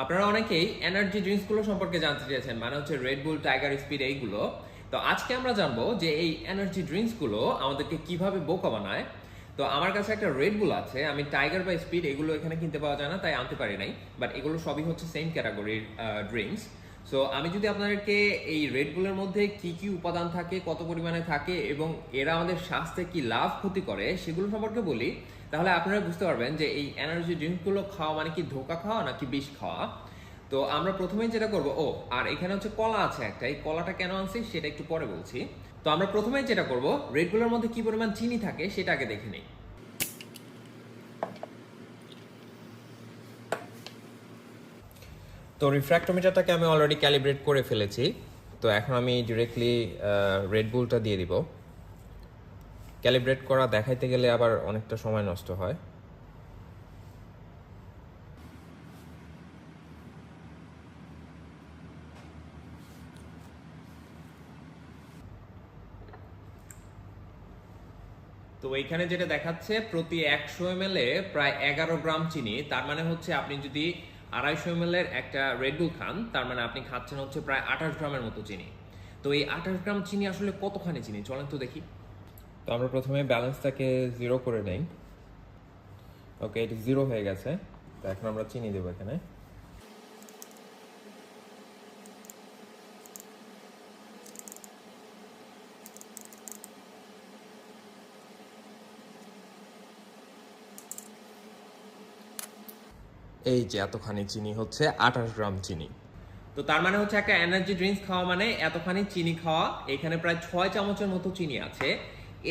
আপনারা অনেকেই এনার্জি ড্রিঙ্কসগুলো সম্পর্কে জানতে চেয়েছেন মানে হচ্ছে রেড বুল টাইগার স্পিড এইগুলো। তো আজকে আমরা জানব যে এই এনার্জি ড্রিঙ্কসগুলো আমাদেরকে কীভাবে বোকা বানায়। তো আমার কাছে একটা রেড বুল আছে, আমি টাইগার বা স্পিড এগুলো এখানে কিনতে পাওয়া যায় না, তাই আনতে পারি নাই। বাট এগুলো সবই হচ্ছে সেম ক্যাটাগরির ড্রিঙ্কস সো আমি যদি আপনাদেরকে এই রেড বুলের মধ্যে কি কি উপাদান থাকে, কত পরিমাণে থাকে এবং এরা আমাদের স্বাস্থ্যে কি লাভ, ক্ষতি করে, সেগুলো সম্পর্কে বলি, তাহলে আপনারা বুঝতে পারবেন যে এই এনার্জি ড্রিঙ্কগুলো খাওয়া মানে কি ধোকা খাওয়া নাকি বিষ খাওয়া? তো আমরা প্রথমেই যেটা করব, ও, আর এখানে হচ্ছে কলা আছে একটা, এই কলাটা কেন আনছি সেটা একটু পরে বলছি। তো আমরা প্রথমেই যেটা করব রেড বুলের মধ্যে কি পরিমাণ চিনি থাকে সেটা আগে দেখে নিই। তো রিফ্র্যাক্টোমিটারটাকে আমি অলরেডি ক্যালিব্রেট করে ফেলেছি। তো এখন আমি ডিরেক্টলি রেড বুলটা দিয়ে দিব। ক্যালিব্রেট করা দেখাইতে গেলে আবার অনেকটা সময় নষ্ট হয়। তো এইখানে যেটা দেখাচ্ছে, প্রতি একশো এম প্রায় এগারো গ্রাম চিনি। তার মানে হচ্ছে আপনি যদি আড়াইশো এম এর একটা রেডবুল খান, তার মানে আপনি খাচ্ছেন হচ্ছে প্রায় আঠাশ গ্রামের মতো চিনি। তো এই আঠাশ গ্রাম চিনি আসলে কতখানি চিনি? চলেন তো দেখি। তো আমরা প্রথমে ব্যালেন্সটাকে জিরো করে নেই। ওকে এটি জিরো হয়ে গেছে। তো এখন আমরা চিনি দেবো এখানে। এই যে এতখানি চিনি হচ্ছে আঠাশ গ্রাম চিনি। তো তার মানে হচ্ছে একটা এনার্জি ড্রিঙ্কস খাওয়া মানে এতখানি চিনি খাওয়া, এখানে প্রায় ছয় চামচের মতো চিনি আছে।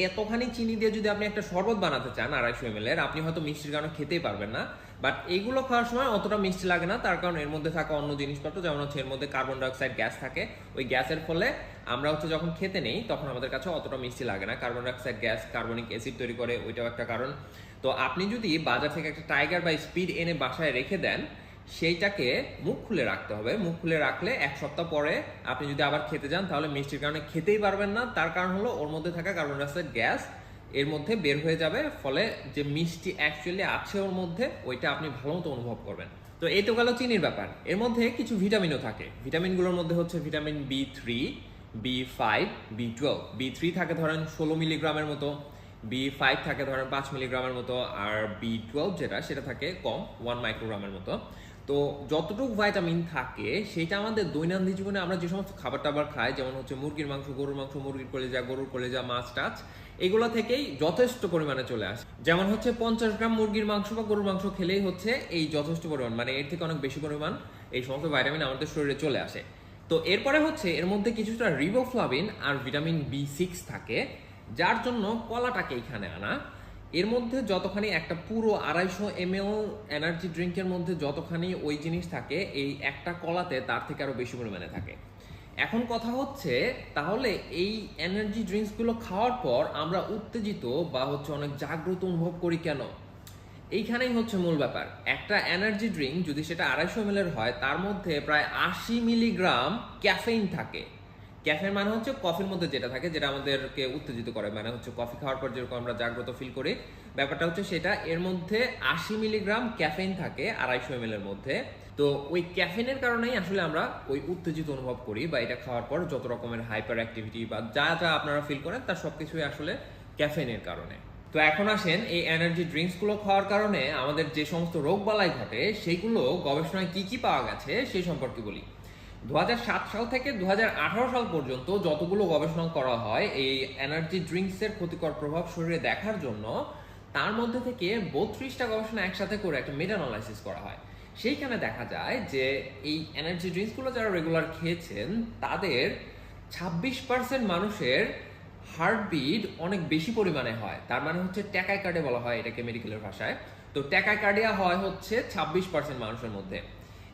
এতখানি চিনি দিয়ে যদি আপনি একটা শরবত বানাতে চান আড়াইশো এম এর, আপনি হয়তো মিষ্টির কারণে খেতেই পারবেন না। বাট এইগুলো খাওয়ার সময় অতটা মিষ্টি লাগে না, তার কারণ এর মধ্যে থাকা অন্য জিনিসপত্র, যেমন হচ্ছে এর মধ্যে কার্বন ডাইঅক্সাইড গ্যাস থাকে, ওই গ্যাসের ফলে আমরা হচ্ছে যখন খেতে নেই, তখন আমাদের কাছে অতটা মিষ্টি লাগে না। Carbon dioxide gas carbonic acid তৈরি করে, ওইটাও একটা কারণ। তো আপনি যদি বাজার থেকে একটা টাইগার বা স্পিড এনে বাসায় রেখে দেন, সেইটাকে মুখ খুলে রাখতে হবে। মুখ খুলে রাখলে এক সপ্তাহ পরে আপনি যদি আবার খেতে যান, তাহলে মিষ্টির কারণে খেতেই পারবেন না। তার কারণ হলো, ওর মধ্যে থাকা কার্বন ডাইঅক্সাইড গ্যাস এর মধ্যে বের হয়ে যাবে, ফলে যে মিষ্টি অ্যাকচুয়ালি আছে ওর মধ্যে, ওইটা আপনি ভালো মতো অনুভব করবেন। তো এই তো গেল চিনির ব্যাপার। এর মধ্যে কিছু ভিটামিনও থাকে। ভিটামিনগুলোর মধ্যে হচ্ছে vitamin B three B five B twelve B three থাকে ধরেন ষোলো মিলিগ্রামের মতো। বি ফাইভ থাকে ধরেন পাঁচ মিলিগ্রামের মতো, আর বি টুয়েলভ যেটা, সেটা থাকে কম ওয়ান মাইক্রোগ্রামের মতো। তো যতটুকু ভাইটামিন থাকে, সেটা আমাদের দৈনন্দিন জীবনে আমরা যে সমস্ত খাবার টাবার খাই, যেমন হচ্ছে মুরগির মাংস, গরুর মাংস, মুরগির কলেজা, গরুর কলেজা, মাছ, টাছ, এগুলো থেকেই যথেষ্ট পরিমাণে চলে আসে। যেমন হচ্ছে পঞ্চাশ গ্রাম মুরগির মাংস বা গরুর মাংস খেলেই হচ্ছে এই যথেষ্ট পরিমাণ মানে এর থেকে অনেক বেশি পরিমাণ এই সমস্ত ভাইটামিন আমাদের শরীরে চলে আসে। তো এরপরে হচ্ছে এর মধ্যে কিছুটা রিবোফ্লাভিন আর ভিটামিন বি সিক্স থাকে। যার জন্য কলাটাকে এখানে আনা। এর মধ্যে যতখানি একটা পুরো আড়াইশো এম এনার্জি ড্রিঙ্কের মধ্যে যতখানি ওই জিনিস থাকে, এই একটা কলাতে তার থেকে আরও বেশি পরিমাণে থাকে। এখন কথা হচ্ছে, তাহলে এই এনার্জি ড্রিঙ্কসগুলো খাওয়ার পর আমরা উত্তেজিত বা হচ্ছে অনেক জাগ্রত অনুভব করি কেন? এইখানেই হচ্ছে মূল ব্যাপার। একটা এনার্জি ড্রিঙ্ক যদি সেটা আড়াইশো এম হয়, তার মধ্যে প্রায় আশি মিলিগ্রাম ক্যাফেইন থাকে। ক্যাফের মানে হচ্ছে কফির মধ্যে যেটা থাকে, যেটা আমাদেরকে উত্তেজিত করে। মানে হচ্ছে কফি খাওয়ার পর যেরকম আমরা জাগ্রত ফিল করি, ব্যাপারটা হচ্ছে সেটা, এর মধ্যে আশি মিলিগ্রাম ক্যাফেইন থাকে আড়াইশো এম এর মধ্যে। তো ওই ক্যাফেনের কারণেই আসলে আমরা ওই উত্তেজিত অনুভব করি বা এটা খাওয়ার পর যত রকমের হাইপার অ্যাক্টিভিটি বা যা যা আপনারা ফিল করেন, তার সবকিছুই আসলে ক্যাফেনের কারণে। তো এখন আসেন এই এনার্জি ড্রিঙ্কসগুলো খাওয়ার কারণে আমাদের যে সমস্ত রোগ বালাই ঘটে, সেইগুলো গবেষণায় কি কি পাওয়া গেছে সেই সম্পর্কে বলি। দু হাজার সাত সাল থেকে দু হাজার আঠারো সাল পর্যন্ত যতগুলো গবেষণা করা হয়, এই এনার্জি ড্রিঙ্কসের ক্ষতিকর প্রভাব শরীরে দেখার জন্য তার মধ্যে থেকে বত্রিশটা গবেষণা একসাথে করে একটা মেটা করা হয়। সেইখানে দেখা যায় যে এই এনার্জি ড্রিঙ্কসগুলো যারা রেগুলার খেয়েছেন, তাদের ছাব্বিশ পার্সেন্ট মানুষের হার্টবিট অনেক বেশি পরিমাণে হয়। তার মানে হচ্ছে ট্যাকাই কার্ডে বলা হয় এটাকে মেডিকেলের ভাষায়। তো ট্যাকাই কার্ডিয়া হয় হচ্ছে ছাব্বিশ পার্সেন্ট মানুষের মধ্যে।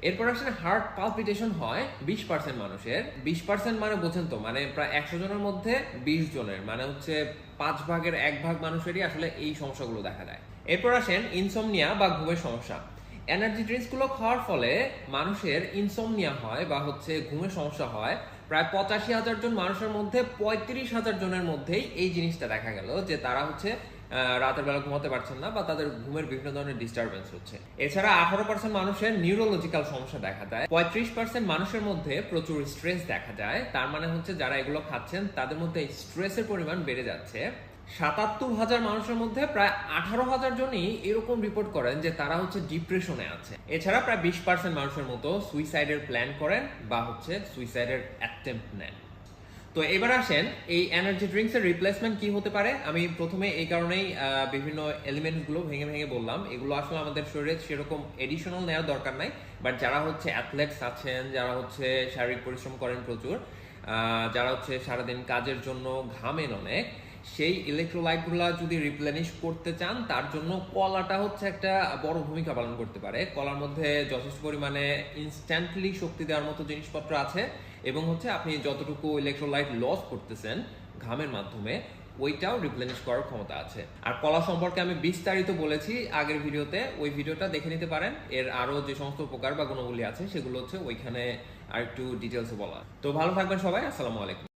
এরপর আসলে হার্ট পালপিটেশন হয় বিশ পার্সেন্ট মানুষের। বিশ পার্সেন্ট মানে বোঝেন তো মানে প্রায় একশো জনের মধ্যে বিশ জনের মানে হচ্ছে পাঁচ ভাগের এক ভাগ মানুষেরই আসলে এই সমস্যাগুলো দেখা দেয়। এরপর আসেন ইনসোমনিয়া বা ঘুমের সমস্যা। এনার্জি ড্রিঙ্কসগুলো খাওয়ার ফলে মানুষের ইনসোমনিয়া হয় বা হচ্ছে ঘুমের সমস্যা হয়। প্রায় পঁচাশি হাজার জন মানুষের মধ্যে পঁয়ত্রিশ হাজার জনের মধ্যেই এই জিনিসটা দেখা গেল যে তারা হচ্ছে রাতের বেলা ঘুমাতে পারছেন না বা তাদের ঘুমের বিভিন্ন ধরনের ডিস্টারবেন্স হচ্ছে। এছাড়া আঠারো পার্সেন্ট মানুষের নিউরোলজিক্যাল সমস্যা দেখা যায়। পঁয়ত্রিশ পার্সেন্ট মানুষের মধ্যে প্রচুর স্ট্রেস দেখা যায়। তার মানে হচ্ছে যারা এগুলো খাচ্ছেন, তাদের মধ্যে স্ট্রেসের পরিমাণ বেড়ে যাচ্ছে। সাতাত্তর হাজার মানুষের মধ্যে প্রায় আঠারো হাজার জনই এরকম রিপোর্ট করেন যে তারা হচ্ছে ডিপ্রেশনে আছে। এছাড়া প্রায় বিশ পার্সেন্ট মানুষের মতো সুইসাইডের প্ল্যান করেন বা হচ্ছে সুইসাইডের অ্যাটেম্প নেন। তো এবার আসেন, এই এনার্জি ড্রিঙ্কস এর রিপ্লেসমেন্ট কি হতে পারে? আমি প্রথমে এই কারণেই বিভিন্ন এলিমেন্টগুলো ভেঙে ভেঙে বললাম। এগুলো আসলে আমাদের শরীরে সেরকম এডিশনাল নেওয়ার দরকার নাই। বাট যারা হচ্ছে অ্যাথলেটস আছেন, যারা হচ্ছে শারীরিক পরিশ্রম করেন প্রচুর যারা হচ্ছে সারাদিন কাজের জন্য ঘামেন অনেক সেই ইলেকট্রোলাইটগুলা যদি রিপ্লেনিশ করতে চান, তার জন্য কলাটা হচ্ছে একটা বড় ভূমিকা পালন করতে পারে। কলার মধ্যে যথেষ্ট পরিমাণে ইনস্ট্যান্টলি শক্তি দেওয়ার মতো জিনিসপত্র আছে এবং হচ্ছে আপনি যতটুকু ইলেকট্রোলাইট লস করতেছেন ঘামের মাধ্যমে, ওইটাও রিপ্লেনিশ করার ক্ষমতা আছে। আর কলা সম্পর্কে আমি বিস্তারিত বলেছি আগের ভিডিওতে, ওই ভিডিওটা দেখে নিতে পারেন। এর আরও যে সমস্ত উপকার বা গুণগুলি আছে, সেগুলো হচ্ছে ওইখানে আর একটু ডিটেলসে বলা। তো ভালো থাকবেন সবাই, আসসালামু আলাইকুম।